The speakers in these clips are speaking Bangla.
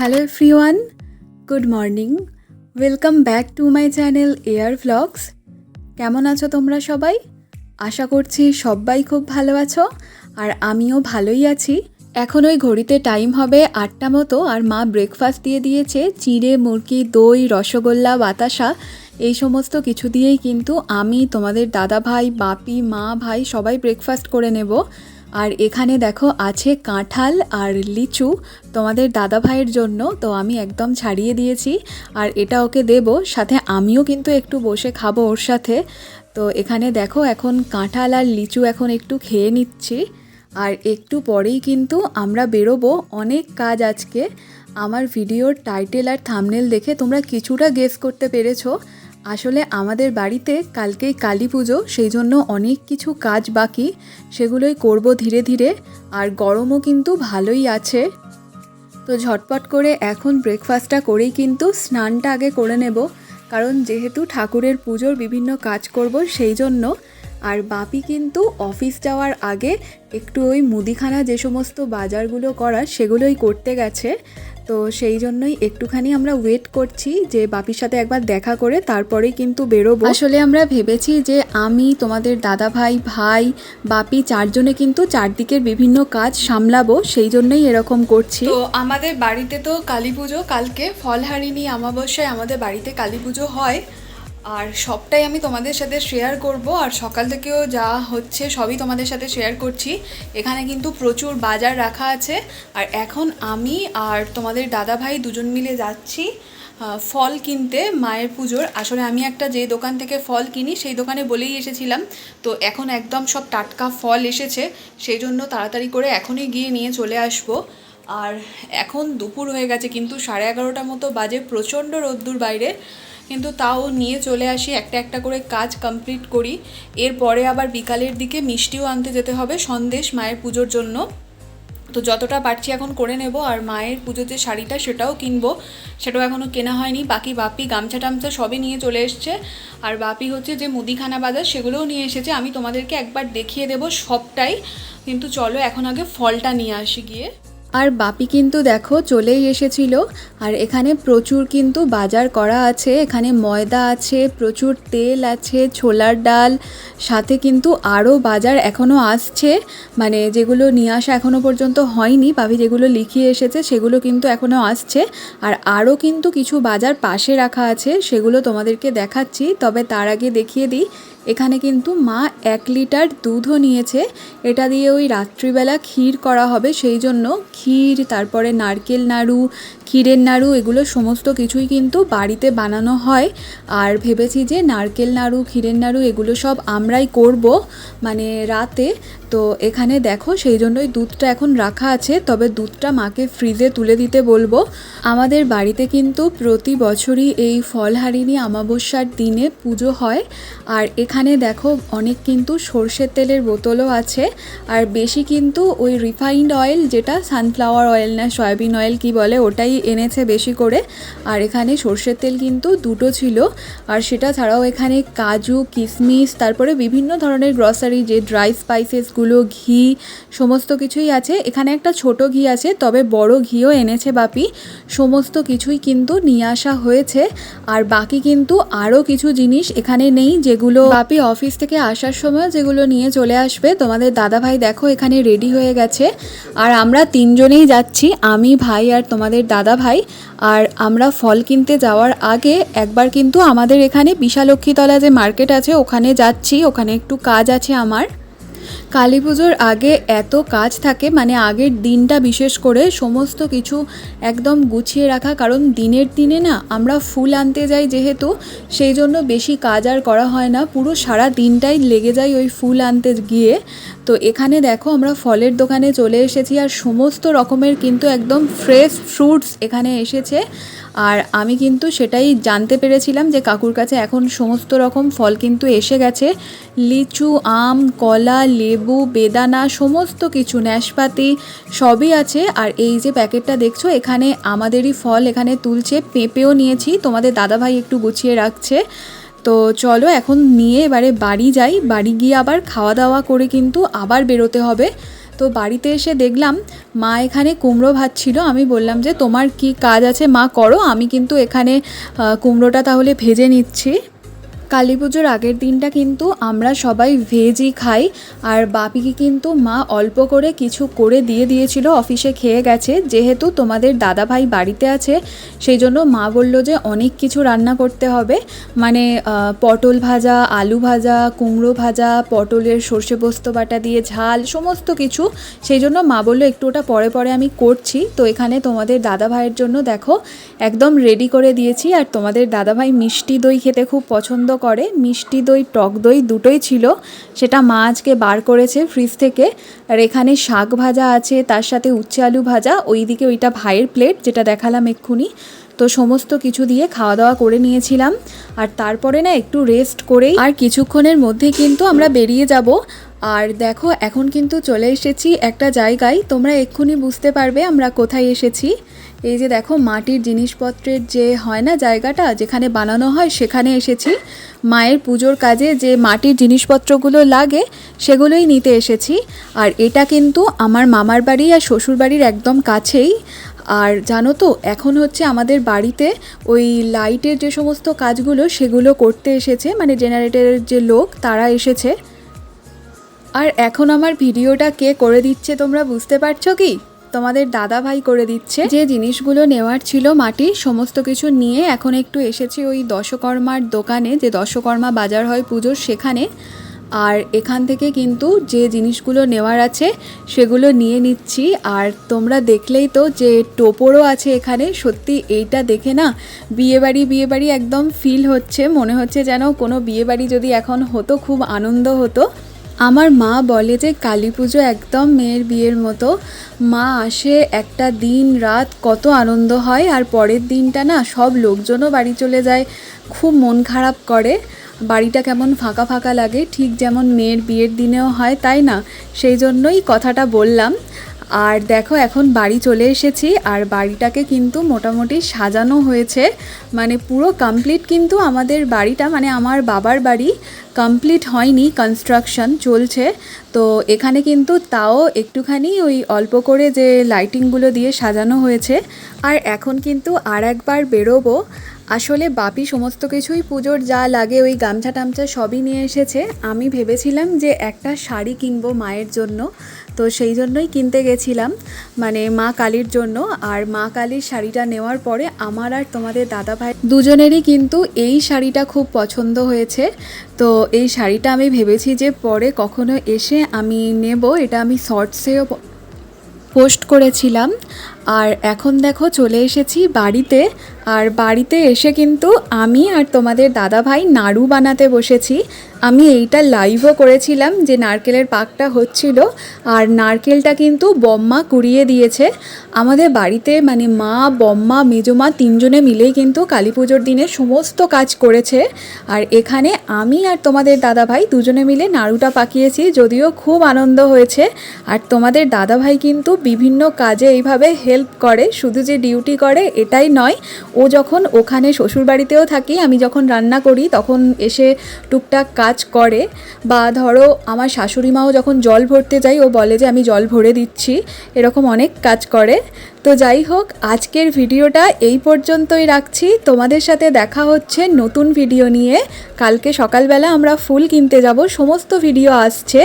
Hello everyone good morning welcome back to my channel air vlogs কেমন আছো তোমরা সবাই? আশা করছি সবাই খুব ভালো আছো, আর আমিও ভালোই আছি। এখন ওই ঘড়িতে টাইম হবে আটটা মতো, আর মা ব্রেকফাস্ট দিয়ে দিয়েছে, চিড়ে, মুরগি, দই, রসগোল্লা, বাতাসা, এই সমস্ত কিছু দিয়েই কিন্তু আমি তোমাদের দাদা ভাই বাপি, মা, ভাই সবাই ব্রেকফাস্ট করে নেব। আর এখানে দেখো আছে কাঁঠাল আর লিচু তোমাদের দাদা ভাইয়ের জন্য, তো আমি একদম ছাড়িয়ে দিয়েছি। আর এটা ওকে দেব, সাথে আমিও কিন্তু একটু বসে খাব ওর সাথে। তো এখানে দেখো এখন কাঁঠাল আর লিচু এখন একটু খেয়ে নিচ্ছি। আর একটু পরেই কিন্তু আমরা বেরোবো। অনেক কাজ আজকে। আমার ভিডিওর টাইটেল আর থামনেল দেখে তোমরা কিছুটা গেস করতে পেরেছ। আসলে আমাদের বাড়িতে কালকেই কালী পুজো, সেই জন্য অনেক কিছু কাজ বাকি, সেগুলোই করব ধীরে ধীরে, আর গরমও কিন্তু ভালোই আছে। তো ঝটপট করে এখন ব্রেকফাস্টটা করেই কিন্তু স্নানটা আগে করে নেব, কারণ যেহেতু ঠাকুরের পুজোর বিভিন্ন কাজ করব সেই জন্য, আর বাপি কিন্তু অফিস যাওয়ার আগে একটু ওই মুদিখানা যে সমস্ত বাজারগুলো করা সেগুলোই করতে গেছে তো সেই জন্যই একটুখানি আমরা ওয়েট করছি যে বাপির সাথে একবার দেখা করে তারপরেই কিন্তু বেরোবো। আসলে আমরা ভেবেছি যে আমি তোমাদের দাদা ভাই ভাই বাপি চারজনে কিন্তু চারদিকের বিভিন্ন কাজ সামলাবো সেই জন্যই এরকম করছি। তো আমাদের বাড়িতে তো কালী পুজো কালকে ফলহারিণী অমাবস্যায় আমাদের বাড়িতে কালী পুজো হয়। আর সবটাই আমি তোমাদের সাথে শেয়ার করব। আর সকাল থেকেও যা হচ্ছে সবই তোমাদের সাথে শেয়ার করছি। এখানে কিন্তু প্রচুর বাজার রাখা আছে। আর এখন আমি আর তোমাদের দাদা ভাই দুজন মিলে যাচ্ছি ফল কিনতে, মায়ের পুজোর। আসলে আমি একটা যে দোকান থেকে ফল কিনি, সেই দোকানে বলেই এসেছিলাম। তো এখন একদম সব টাটকা ফল এসেছে, সেই জন্য তাড়াতাড়ি করে এখনই গিয়ে নিয়ে চলে আসব। আর এখন দুপুর হয়ে গেছে, কিন্তু সাড়ে এগারোটার মতো বাজে, প্রচণ্ড রোদ্দুর বাইরে। কিন্তু তাও নিয়ে চলে আসি একটা একটা করে কাজ কমপ্লিট করি। এরপরে আবার বিকালের দিকে মিষ্টিও আনতে যেতে হবে সন্দেশ মায়ের পুজোর জন্য। তো যতটা পারছি এখন করে নেব আর মায়ের পুজোর যে শাড়িটা সেটাও কিনবো। সেটাও এখনও কেনা হয়নি। বাকি বাপি গামছা টামছা সবই নিয়ে চলে এসছে। আর বাপি হচ্ছে যে মুদিখানা বাজার সেগুলোও নিয়ে এসেছে। আমি তোমাদেরকে একবার দেখিয়ে দেবো সবটাই। কিন্তু চলো এখন আগে ফলটা নিয়ে আসি গিয়ে। আর বাপি কিন্তু দেখো চলেই এসেছিল, আর এখানে প্রচুর কিন্তু বাজার করা আছে, এখানে ময়দা আছে, প্রচুর তেল আছে, ছোলার ডাল, সাথে কিন্তু আরও বাজার এখনও আসছে মানে যেগুলো নিয়ে আসা এখনও পর্যন্ত হয়নি, বাপি যেগুলো লিখিয়ে এসেছে সেগুলো কিন্তু এখনও আসছে, আর আরও কিন্তু কিছু বাজার পাশে রাখা আছে, সেগুলো তোমাদেরকে দেখাচ্ছি, তবে তার আগে দেখিয়ে দিই এখানে কিন্তু মা এক লিটার দুধও নিয়েছে। এটা দিয়ে ওই রাত্রিবেলা ক্ষীর করা হবে, সেই জন্য ক্ষীর, তারপরে নারকেল নাড়ু, ক্ষীরের নাড়ু, এগুলো সমস্ত কিছুই কিন্তু বাড়িতে বানানো হয়। আর ভেবেছি যে নারকেল নাড়ু, ক্ষীরের নাড়ু, এগুলো সব আমরাই করব মানে রাতে। তো এখানে দেখো, সেই জন্যই দুধটা এখন রাখা আছে, তবে দুধটা মাকে ফ্রিজে তুলে দিতে বলব। আমাদের বাড়িতে কিন্তু প্রতি বছরই এই ফলহারিণী অমাবস্যার দিনে পুজো হয়। আর এখানে দেখো অনেক কিন্তু সর্ষের তেলের বোতলও আছে, আর বেশি কিন্তু ওই রিফাইন্ড অয়েল যেটা সানফ্লাওয়ার অয়েল না সয়াবিন অয়েল কি বলে ওটাই এনেছে বেশি করে। আর এখানে সর্ষের তেল কিন্তু দুটো ছিল, আর সেটা ছাড়াও এখানে কাজু, কিশমিশ, তারপরে বিভিন্ন ধরনের গ্রসারি যে ড্রাই স্পাইসেসগুলো ঘি, সমস্ত কিছুই আছে। এখানে একটা ছোট ঘি আছে, তবে বড় ঘিও এনেছে বাপি। সমস্ত কিছুই কিন্তু নিয়ে আসা হয়েছে, আর বাকি কিন্তু আরও কিছু জিনিস এখানে নেই যেগুলো বাপি অফিস থেকে আসার সময় যেগুলো নিয়ে চলে আসবে, তোমাদের দাদা ভাই দেখো এখানে রেডি হয়ে গেছে। আর আমরা তিনজনেই যাচ্ছি, আমি, ভাই আর তোমাদের দাদা ভাই আর আমরা ফল কিনতে যাওয়ার আগে একবার কিন্তু আমাদের এখানে বিশালক্ষীতলা যে মার্কেট আছে, ওখানে যাচ্ছি, ওখানে একটু কাজ আছে আমার। কালী পুজোর আগে এত কাজ থাকে মানে আগের দিনটা বিশেষ করে সমস্ত কিছু একদম গুছিয়ে রাখা, কারণ দিনের দিনে না আমরা ফুল আনতে যাই যেহেতু, সেই জন্য বেশি কাজ আর করা হয় না। পুরো সারা দিনটাই লেগে যায় ওই ফুল আনতে গিয়ে। তো এখানে দেখো আমরা ফলের দোকানে চলে এসেছি আর সমস্ত রকমের কিন্তু একদম ফ্রেশ ফ্রুটস এখানে এসেছে। আর আমি কিন্তু সেটাই জানতে পেরেছিলাম যে কাকুর কাছে এখন সমস্ত রকম ফল কিন্তু এসে গেছে। লিচু, আম, কলা, লেবু বেদানা, সমস্ত কিছু ন্যাশপাতি সবই আছে। আর এই যে প্যাকেটটা দেখছ, এখানে আমাদেরই ফল এখানে তুলছে। পেঁপেও নিয়েছি, তোমাদের দাদাভাই একটু গুছিয়ে রাখছে। তো চলো এখন নিয়ে এবারে বাড়ি যাই। বাড়ি গিয়ে আবার খাওয়া দাওয়া করে কিন্তু আবার বেরোতে হবে। তো বাড়িতে এসে দেখলাম, মা এখানে কুমড়ো ভাজছিল আমি বললাম যে, তোমার কি কাজ আছে? মা করো। আমি কিন্তু এখানে কুমড়োটা তাহলে ভেজে নিচ্ছি। কালী পুজোর আগের দিনটা কিন্তু আমরা সবাই ভেজই খাই, আর বাপিকে কিন্তু মা অল্প করে কিছু করে দিয়ে দিয়েছিল, অফিসে খেয়ে গেছে। যেহেতু তোমাদের দাদা ভাই বাড়িতে আছে, সেই জন্য মা বলল যে অনেক কিছু রান্না করতে হবে। মানে পটল ভাজা, আলু ভাজা, কুমড়ো ভাজা, পটলের সর্ষে পোস্ত বাটা দিয়ে ঝাল, সমস্ত কিছু। সেই জন্য মা বলল, একটু ওটা পরে পরে আমি করছি। তো এখানে তোমাদের দাদা ভাইয়ের জন্য দেখো, একদম রেডি করে দিয়েছি। আর তোমাদের দাদা ভাই মিষ্টি দই খেতে খুব পছন্দ করে, মিষ্টি দই, টক দই দুটোই ছিল। সেটা মা আজকে বার করেছে ফ্রিজ থেকে। আর এখানে শাক ভাজা আছে, তার সাথে উচ্ছে আলু ভাজা। ওইদিকে ওইটা ভাইয়ের প্লেট যেটা দেখালাম এক্ষুনি। তো সমস্ত কিছু দিয়ে খাওয়া দাওয়া করে নিয়েছিলাম। আর তারপরে না একটু রেস্ট করেই আর কিছুক্ষণের মধ্যে কিন্তু আমরা বেরিয়ে যাব। আর দেখো, এখন কিন্তু চলে এসেছি একটা জায়গায়। তোমরা এক্ষুনি বুঝতে পারবে আমরা কোথায় এসেছি। এই যে দেখো, মাটির জিনিসপত্রের যে হয় না জায়গাটা যেখানে বানানো হয়, সেখানে এসেছি। মায়ের পুজোর কাজে যে মাটির জিনিসপত্রগুলো লাগে, সেগুলোই নিতে এসেছি। আর এটা কিন্তু আমার মামার বাড়ি আর শ্বশুর বাড়ির একদম কাছেই। আর জানো তো, এখন হচ্ছে আমাদের বাড়িতে ওই লাইটের যে সমস্ত কাজগুলো, সেগুলো করতে এসেছে। মানে জেনারেটরের যে লোক, তারা এসেছে। আর এখন আমার ভিডিওটা কে করে দিচ্ছে, তোমরা বুঝতে পারছ কি? তোমাদের দাদা ভাই করে দিচ্ছে। যে জিনিসগুলো নেওয়ার ছিল মাটি, সমস্ত কিছু নিয়ে এখন একটু এসেছি ওই দশকর্মার দোকানে, যে দশকর্মা বাজার হয় পুজোর সেখানে। আর এখান থেকে কিন্তু যে জিনিসগুলো নেওয়ার আছে, সেগুলো নিয়ে নিচ্ছি। আর তোমরা দেখলেই তো যে টোপরও আছে এখানে, সত্যি এইটা দেখে না বিয়েবাড়ি বিয়েবাড়ি একদম ফিল হচ্ছে। মনে হচ্ছে যেন কোনো বিয়েবাড়ি যদি এখন হতো, খুব আনন্দ হতো। আমার মা বলে যে কালী পুজো একদম মেয়ের বিয়ের মতো। মা আসে একটা দিন রাত কত আনন্দ হয় আর পরের দিনটা না সব লোকজনও বাড়ি চলে যায়, খুব মন খারাপ করে। বাড়িটা কেমন ফাঁকা ফাঁকা লাগে, ঠিক যেমন মেয়ের বিয়ের দিনেও হয় তাই না? সেই জন্যই কথাটা বললাম। আর দেখো, এখন বাড়ি চলে এসেছি আর বাড়িটাকে কিন্তু মোটামুটি সাজানো হয়েছে। মানে পুরো কমপ্লিট কিন্তু আমাদের বাড়িটা মানে আমার বাবার বাড়ি কমপ্লিট হয়নি কনস্ট্রাকশন চলছে। তো এখানে কিন্তু তাও একটুখানি ওই অল্প করে যে লাইটিংগুলো দিয়ে সাজানো হয়েছে। আর এখন কিন্তু আর একবার বেরোবো। আসলে বাপি সমস্ত কিছুই পুজোর যা লাগে ওই গামছা টামছা সবই নিয়ে এসেছে। আমি ভেবেছিলাম যে একটা শাড়ি কিনবো মায়ের জন্য, তো সেই জন্যই কিনতে গেছিলাম মানে মা কালীর জন্য। আর মা কালীর শাড়িটা নেওয়ার পরে আমার আর তোমাদের দাদা ভাই দুজনেরই কিন্তু এই শাড়িটা খুব পছন্দ হয়েছে। তো এই শাড়িটা আমি ভেবেছি যে পরে কখনো এসে আমি নেব, এটা আমি শর্টসেও পোস্ট করেছিলাম। আর এখন দেখো চলে এসেছি বাড়িতে। আর বাড়িতে এসে কিন্তু আমি আর তোমাদের দাদা ভাই নাড়ু বানাতে বসেছি। আমি এইটা লাইভও করেছিলাম যে নারকেলের পাকটা হচ্ছিল আর নারকেলটা কিন্তু বম্মা কুড়িয়ে দিয়েছে। আমাদের বাড়িতে মানে মা, বম্মা, মেজমা তিনজনে মিলেই কিন্তু কালী পুজোর দিনে সমস্ত কাজ করেছে। আর এখানে আমি আর তোমাদের দাদা ভাই দুজনে মিলে নাড়ুটা পাকিয়েছি যদিও খুব আনন্দ হয়েছে। আর তোমাদের দাদা ভাই কিন্তু বিভিন্ন কাজে এইভাবে হেল্প করে। শুধু যে ডিউটি করে এটাই নয় ও যখন ওখানে শ্বশুরবাড়িতেও থাকি, আমি যখন রান্না করি, তখন এসে টুকটাক কাজ করে। বা ধরো, আমার শাশুড়ি মাও যখন জল ভরতে যাই ও বলে যে, আমি জল ভরে দিচ্ছি। এরকম অনেক কাজ করে। তো যাই হোক, আজকের ভিডিওটা এই পর্যন্তই রাখছি। তোমাদের সাথে দেখা হচ্ছে নতুন ভিডিও নিয়ে। কালকে সকালবেলা আমরা ফুল কিনতে যাব, সমস্ত ভিডিও আসছে।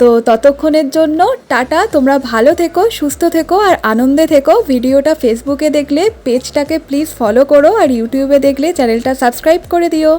তো ততক্ষণের জন্য টাটা, তোমরা ভালো থেকো, সুস্থ থেকো আর আনন্দে থেকো। ভিডিওটা ফেসবুকে দেখলে, পেজটাকে প্লিজ ফলো করো আর ইউটিউবে দেখলে চ্যানেলটা সাবস্ক্রাইব করে দিও।